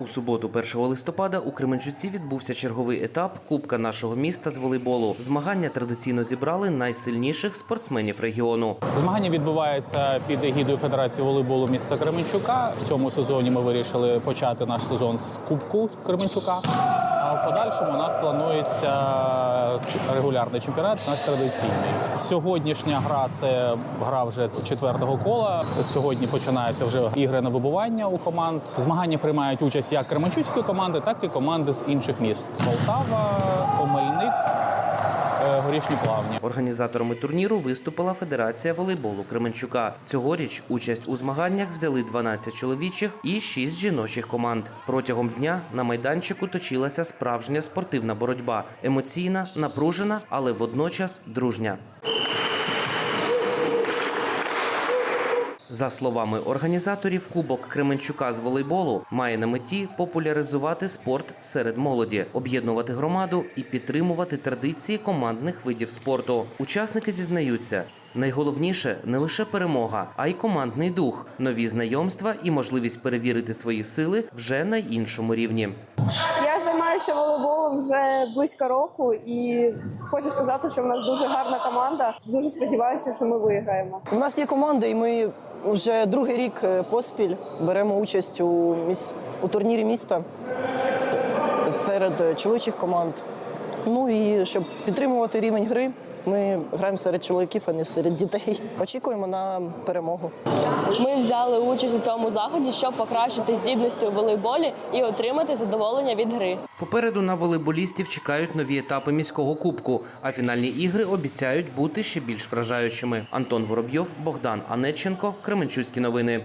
У суботу, 1 листопада, у Кременчуці відбувся черговий етап Кубка нашого міста з волейболу. Змагання традиційно зібрали найсильніших спортсменів регіону. Змагання відбувається під егідою Федерації волейболу міста Кременчука. В цьому сезоні ми вирішили почати наш сезон з Кубку Кременчука. А в подальшому у нас планується регулярний чемпіонат, наш традиційний. Сьогоднішня гра це гра вже четвертого кола. Сьогодні починаються вже ігри на вибування у команд. Змагання приймають участь як кременчуцької команди, так і команди з інших міст: Полтава, Омельник, Горішні Плавні. Організаторами турніру виступила Федерація волейболу Кременчука. Цьогоріч участь у змаганнях взяли 12 чоловічих і 6 жіночих команд. Протягом дня на майданчику точилася справжня спортивна боротьба, емоційна, напружена, але водночас дружня. За словами організаторів, Кубок Кременчука з волейболу має на меті популяризувати спорт серед молоді, об'єднувати громаду і підтримувати традиції командних видів спорту. Учасники зізнаються. Найголовніше не лише перемога, а й командний дух, нові знайомства і можливість перевірити свої сили вже на іншому рівні. Займаюся волейболом вже близько року і хочу сказати, що в нас дуже гарна команда. Дуже сподіваюся, що ми виграємо. У нас є команда, і ми вже другий рік е, поспіль беремо участь у, міс... у турнірі міста серед е, чоловічих команд. Ну і щоб підтримувати рівень гри, ми граємо серед чоловіків, а не серед дітей. Очікуємо на перемогу. Ми взяли участь у цьому заході, щоб покращити здібності у волейболі і отримати задоволення від гри. Попереду на волейболістів чекають нові етапи міського кубку, а фінальні ігри обіцяють бути ще більш вражаючими. Антон Воробйов, Богдан Анеченко, Кременчуцькі новини.